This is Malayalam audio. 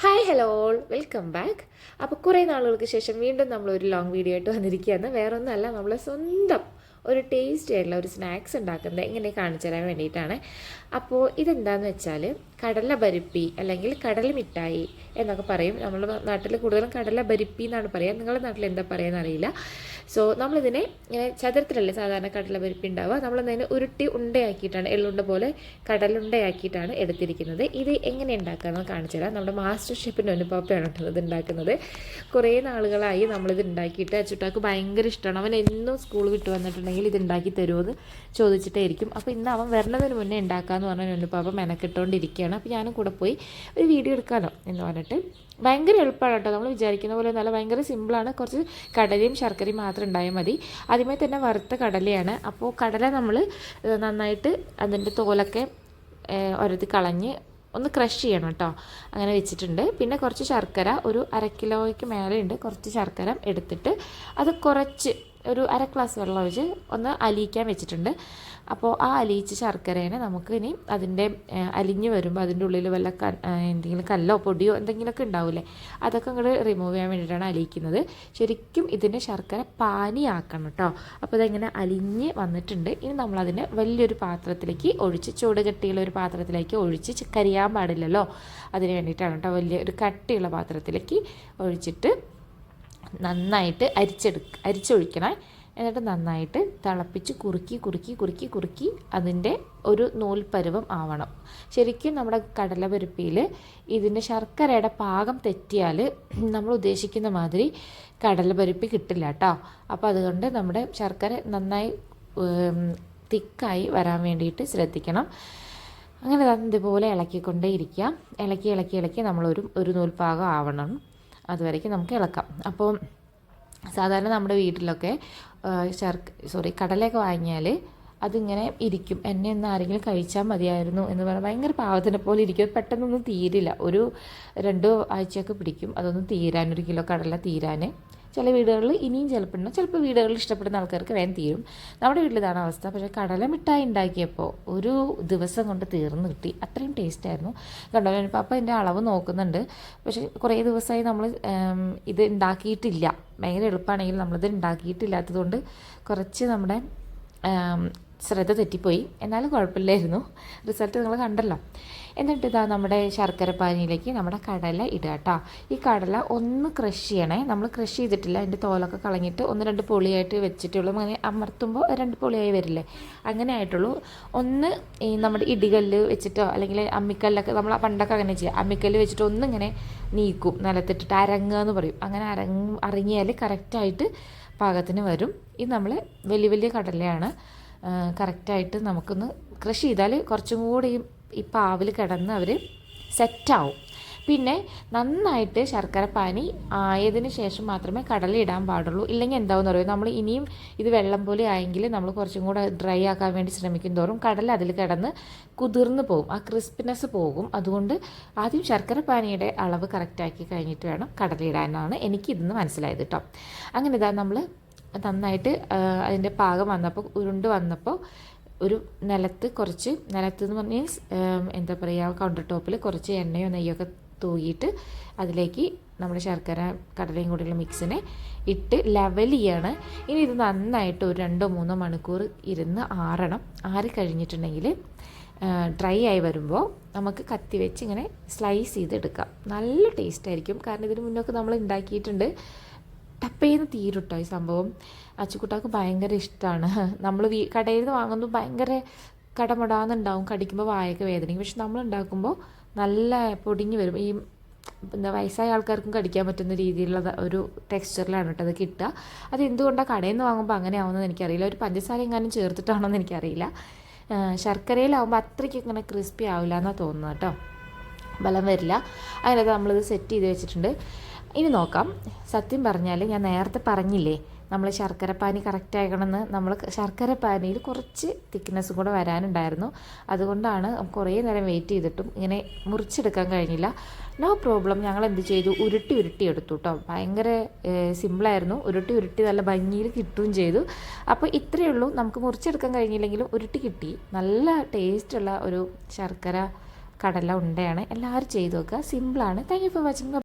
Hi hello all welcome back അപ്പോൾ കുറേ നാളുകൾക്ക് ശേഷം വീണ്ടും നമ്മൾ ഒരു ലോങ് വീഡിയോ ആയിട്ട് വന്നിരിക്കുകയാണ്. വേറെ ഒന്നല്ല നമ്മൾ സ്വന്തം ഒരു ടേസ്റ്റി ആയിട്ടുള്ള ഒരു സ്നാക്സ് ഉണ്ടാക്കുന്നത് എങ്ങനെ കാണിച്ചു തരാൻ വേണ്ടിയിട്ടാണ്. അപ്പോൾ ഇതെന്താണെന്ന് വെച്ചാൽ കടല ബരിപ്പി അല്ലെങ്കിൽ കടല മിഠായി എന്നൊക്കെ പറയും. നമ്മുടെ നാട്ടിൽ കൂടുതലും കടല ബരിപ്പി എന്നാണ് പറയുക നിങ്ങളുടെ നാട്ടിൽ എന്താ പറയുക അറിയില്ല. സോ നമ്മളിതിനെ ചതുരത്തിലല്ലേ സാധാരണ കടല ബരിപ്പി ഉണ്ടാവുക? നമ്മളതിനെ ഉരുട്ടി ഉണ്ടയാക്കിയിട്ടാണ് എള്ളുണ്ട പോലെ കടലുണ്ടയാക്കിയിട്ടാണ് എടുത്തിരിക്കുന്നത്. ഇത് എങ്ങനെ ഉണ്ടാക്കാമെന്ന് കാണിച്ചു തരാം. നമ്മുടെ മാസ്റ്റർ ഷെഫിന്റെ കേട്ടോ ഇത് ഉണ്ടാക്കുന്നത്. കുറേ നാളുകളായി നമ്മളിത് ഉണ്ടാക്കിയിട്ട് അച്ചുട്ടാക്ക് ഭയങ്കര ഇഷ്ടമാണ് അവൻ എന്നും സ്കൂൾ വിട്ട് വന്നിട്ടുണ്ടെങ്കിൽ ഇത് ഉണ്ടാക്കി തരുമെന്ന് ചോദിച്ചിട്ടേ ഇരിക്കും. അപ്പോൾ ഇന്ന് അവൻ വരുന്നതിന് മുന്നേ ഉണ്ടാക്കാമെന്ന് പറഞ്ഞാൽ അനുഭവം മെനക്കെട്ടുകൊണ്ടിരിക്കുകയാണ് അപ്പോൾ ഞാനും കൂടെ പോയി ഒരു വീഡിയോ എടുക്കാമല്ലോ എന്ന് പറഞ്ഞിട്ട്. ഭയങ്കര എളുപ്പമാണ് കേട്ടോ. നമ്മൾ വിചാരിക്കുന്ന പോലെ നല്ല ഭയങ്കര സിമ്പിളാണ് കുറച്ച് കടലയും ശർക്കരയും മാത്രം ഉണ്ടായാൽ മതി. ആദ്യമേ തന്നെ വറുത്ത കടലയാണ്. അപ്പോൾ കടല നമ്മൾ നന്നായിട്ട് അതിന്റെ തോലൊക്കെ ഒരത് കളഞ്ഞ് ഒന്ന് ക്രഷ് ചെയ്യണം കേട്ടോ. അങ്ങനെ വെച്ചിട്ടുണ്ട്. പിന്നെ കുറച്ച് ശർക്കര ഒരു അര കിലോയ്ക്ക് മേലെ ഉണ്ട് കുറച്ച് ശർക്കര എടുത്തിട്ട് അത് കുറച്ച് ഒരു അര ഗ്ലാസ് വെള്ളം ഒഴിച്ച് ഒന്ന് അലിയിക്കാൻ വെച്ചിട്ടുണ്ട്. അപ്പോൾ ആ അലിയിച്ച ശർക്കരേനെ നമുക്ക് ഇനി അതിന്റെ അലിഞ്ഞ് വരുമ്പോൾ അതിന്റെ ഉള്ളിൽ വല്ല എന്തെങ്കിലും കല്ലോ പൊടിയോ എന്തെങ്കിലുമൊക്കെ ഉണ്ടാവില്ലേ അതൊക്കെ ഇങ്ങോട്ട് റിമൂവ് ചെയ്യാൻ വേണ്ടിയിട്ടാണ് അലിയിക്കുന്നത്. ശരിക്കും ഇതിന്റെ ശർക്കര പാനിയാക്കണം കേട്ടോ അപ്പോൾ ഇതെങ്ങനെ അലിഞ്ഞ് വന്നിട്ടുണ്ട്. ഇനി നമ്മളതിനെ വലിയൊരു പാത്രത്തിലേക്ക് ഒഴിച്ച് ചൂട് കട്ടിയുള്ള ഒരു പാത്രത്തിലേക്ക് ഒഴിച്ച് കരിയാൻ പാടില്ലല്ലോ. അതിന് വേണ്ടിയിട്ടാണ് കേട്ടോ വലിയ ഒരു കട്ടിയുള്ള പാത്രത്തിലേക്ക് ഒഴിച്ചിട്ട് നന്നായിട്ട് അരിച്ചെടു അരിച്ചൊഴിക്കണേ. എന്നിട്ട് നന്നായിട്ട് തിളപ്പിച്ച് കുറുക്കി കുറുക്കി കുറുക്കി കുറുക്കി അതിന്റെ ഒരു നൂൽപ്പരുവം പരുവം ആവണം. ശരിക്കും നമ്മുടെ കടലപ്പരുപ്പിയിൽ ഇതിന്റെ ശർക്കരയുടെ പാകം തെറ്റിയാൽ നമ്മൾ ഉദ്ദേശിക്കുന്ന മാതിരി കടലപ്പരുപ്പി കിട്ടില്ല കേട്ടോ. അപ്പോൾ അതുകൊണ്ട് നമ്മുടെ ശർക്കര നന്നായി തിക്കായി വരാൻ വേണ്ടിയിട്ട് ശ്രദ്ധിക്കണം. അങ്ങനെ ഇതുപോലെ ഇളക്കിക്കൊണ്ടേ ഇരിക്കാം ഇളക്കി ഇളക്കി ഇളക്കി നമ്മളൊരു ഒരു നൂൽപ്പാകം ആവണം. അതുവരേക്കും നമുക്ക് ഇളക്കാം. അപ്പോൾ സാധാരണ നമ്മുടെ വീട്ടിലൊക്കെ ശർക്ക സോറി കടലയൊക്കെ വാങ്ങിയാൽ അതിങ്ങനെ ഇരിക്കും. എന്നെ ഒന്ന് ആരെങ്കിലും കഴിച്ചാൽ മതിയായിരുന്നു എന്ന് പറഞ്ഞാൽ ഭയങ്കര പാവത്തിനെ പോലെ ഇരിക്കും. പെട്ടെന്നൊന്നും തീരില്ല. ഒരു രണ്ടോ ആഴ്ചയൊക്കെ പിടിക്കും. അതൊന്നും തീരാൻ ഒരു കിലോ കടല തീരാൻ ചില വീടുകളിൽ ഇനിയും ചിലപ്പോൾ ചിലപ്പോൾ വീടുകളിൽ ഇഷ്ടപ്പെടുന്ന ആൾക്കാർക്ക് വേഗം തീരും. നമ്മുടെ വീട്ടിൽ ഇതാണ് അവസ്ഥ. പക്ഷേ കടല മിഠായി ഉണ്ടാക്കിയപ്പോൾ ഒരു ദിവസം കൊണ്ട് തീർന്ന് കിട്ടി. അത്രയും ടേസ്റ്റായിരുന്നു കണ്ടോ? അപ്പം എന്റെ അളവ് നോക്കുന്നുണ്ട്. പക്ഷേ കുറേ ദിവസമായി നമ്മൾ ഇത് ഉണ്ടാക്കിയിട്ടില്ല. ഭയങ്കര എളുപ്പമാണെങ്കിൽ നമ്മളിത് ഉണ്ടാക്കിയിട്ടില്ലാത്തതുകൊണ്ട് കുറച്ച് നമ്മുടെ ശ്രദ്ധ തെറ്റിപ്പോയി. എന്നാലും കുഴപ്പമില്ലായിരുന്നു. റിസൾട്ട് നിങ്ങൾ കണ്ടല്ലോ. എന്നിട്ട് ഇതാ നമ്മുടെ ശർക്കര പാനിയിലേക്ക് നമ്മുടെ കടല ഇടുക കേട്ടോ ഈ കടല ഒന്ന് ക്രഷ് ചെയ്യണേ. നമ്മൾ ക്രഷ് ചെയ്തിട്ടില്ല. അതിന്റെ തോലൊക്കെ കളഞ്ഞിട്ട് ഒന്ന് രണ്ട് പൊളിയായിട്ട് വെച്ചിട്ടുള്ളൂ. അങ്ങനെ അമർത്തുമ്പോൾ രണ്ട് പൊളിയായി വരില്ലേ. അങ്ങനെ ആയിട്ടുള്ളൂ. ഒന്ന് ഈ നമ്മുടെ ഇടികല്ല് വെച്ചിട്ടോ അല്ലെങ്കിൽ അമ്മിക്കല്ലൊക്കെ നമ്മൾ പണ്ടൊക്കെ അങ്ങനെ ചെയ്യുക അമ്മിക്കല്ല് വെച്ചിട്ട് ഒന്നിങ്ങനെ നീക്കും. നിലത്തിട്ടിട്ട് അരങ്ങുക എന്ന് പറയും. അങ്ങനെ അരങ്ങ് അരങ്ങിയാൽ കറക്റ്റായിട്ട് പാകത്തിന് വരും. ഇത് നമ്മൾ വലിയ വലിയ കടലയാണ്. കറക്റ്റായിട്ട് നമുക്കൊന്ന് കൃഷി ചെയ്താൽ കുറച്ചും കൂടി ഈ പാവിൽ കിടന്ന് അവർ സെറ്റാവും പിന്നെ നന്നായിട്ട് ശർക്കര പാനി ആയതിന് ശേഷം മാത്രമേ കടല ഇടാൻ പാടുള്ളൂ. ഇല്ലെങ്കിൽ എന്താവെന്ന് പറയുക നമ്മൾ ഇനിയും ഇത് വെള്ളം പോലെ ആയെങ്കിൽ നമ്മൾ കുറച്ചും കൂടെ ഡ്രൈ ആക്കാൻ വേണ്ടി ശ്രമിക്കും തോറും കടല അതിൽ കിടന്ന് കുതിർന്ന് പോകും. ആ ക്രിസ്പിനെസ് പോകും. അതുകൊണ്ട് ആദ്യം ശർക്കര പാനിയുടെ അളവ് കറക്റ്റാക്കി കഴിഞ്ഞിട്ട് വേണം കടല ഇടാനാണ് എനിക്കിതെന്ന് മനസ്സിലായത് കേട്ടോ അങ്ങനെ ഇതാ നമ്മൾ നന്നായിട്ട് അതിന്റെ പാകം വന്നപ്പോൾ ഉരുണ്ട് വന്നപ്പോൾ ഒരു നിലത്ത് കുറച്ച് നിലത്ത് എന്ന് മീൻസ് എന്താ പറയുക കൗണ്ടർ ടോപ്പിൽ കുറച്ച് എണ്ണയോ നെയ്യൊക്കെ തൂകിയിട്ട് അതിലേക്ക് നമ്മുടെ ശർക്കര കടലയും കൂടിയുള്ള മിക്സിനെ ഇട്ട് ലെവൽ ചെയ്യാണ്. ഇനി ഇത് നന്നായിട്ട് ഒരു രണ്ടോ മൂന്നോ മണിക്കൂർ ഇരുന്ന് ആറണം. ആറി കഴിഞ്ഞിട്ടുണ്ടെങ്കിൽ ഡ്രൈ ആയി വരുമ്പോൾ നമുക്ക് കത്തി വെച്ച് ഇങ്ങനെ സ്ലൈസ് ചെയ്തെടുക്കാം. നല്ല ടേസ്റ്റ് ആയിരിക്കും. കാരണം ഇതിന് മുന്നൊക്കെ നമ്മൾ ഉണ്ടാക്കിയിട്ടുണ്ട്. ടപ്പേന്ന് തീരുട്ടോ ഈ സംഭവം. അച്ചുക്കുട്ടാക്ക് ഭയങ്കര ഇഷ്ടമാണ് നമ്മൾ വീ കടയിൽ നിന്ന് വാങ്ങുമ്പോൾ ഭയങ്കര കടമുടാന്നുണ്ടാവും. കടിക്കുമ്പോൾ വായൊക്കെ വേദനിക്കും. പക്ഷെ നമ്മൾ ഉണ്ടാക്കുമ്പോൾ നല്ല പൊടിഞ്ഞ് വരും. ഈ എന്താ വയസ്സായ ആൾക്കാർക്കും കടിക്കാൻ പറ്റുന്ന രീതിയിലുള്ള ഒരു ടെക്സ്ചറിലാണ് കേട്ടോ അത് കിട്ടുക. അത് എന്തുകൊണ്ടാണ് കടയിൽ നിന്ന് വാങ്ങുമ്പോൾ അങ്ങനെ ആവുന്നത് എനിക്കറിയില്ല. ഒരു പഞ്ചസാര എങ്ങാനും ചേർത്തിട്ടാണോ എന്ന് എനിക്കറിയില്ല ശർക്കരയിലാവുമ്പോൾ അത്രയ്ക്ക് ഇങ്ങനെ ക്രിസ്പി ആവില്ല എന്നാണ് തോന്നുന്നത് കേട്ടോ. ബലം വരില്ല. അതിനകത്ത് നമ്മളിത് സെറ്റ് ചെയ്ത് വെച്ചിട്ടുണ്ട്. ഇനി നോക്കാം. സത്യം പറഞ്ഞാൽ ഞാൻ നേരത്തെ പറഞ്ഞില്ലേ നമ്മൾ ശർക്കരപ്പാനി കറക്റ്റ് ആയിക്കണമെന്ന് നമ്മൾ ശർക്കരപ്പാനിയിൽ കുറച്ച് തിക്നെസ്സും കൂടെ വരാനുണ്ടായിരുന്നു. അതുകൊണ്ടാണ് കുറേ നേരം വെയിറ്റ് ചെയ്തിട്ടും ഇങ്ങനെ മുറിച്ചെടുക്കാൻ കഴിഞ്ഞില്ല. നോ പ്രോബ്ലം ഞങ്ങൾ എന്ത് ചെയ്തു? ഉരുട്ടി ഉരുട്ടി എടുത്തു കേട്ടോ ഭയങ്കര സിമ്പിളായിരുന്നു ഉരുട്ടി ഉരുട്ടി നല്ല ഭംഗിയിൽ കിട്ടുകയും ചെയ്തു. അപ്പോൾ ഇത്രയേ ഉള്ളൂ. നമുക്ക് മുറിച്ചെടുക്കാൻ കഴിഞ്ഞില്ലെങ്കിലും ഉരുട്ടി കിട്ടി. നല്ല ടേസ്റ്റുള്ള ഒരു ശർക്കര കടല ഉണ്ടയാണ്. എല്ലാവരും ചെയ്തു നോക്കുക. സിമ്പിളാണ് താങ്ക് യു ഫോർ വാച്ചിങ്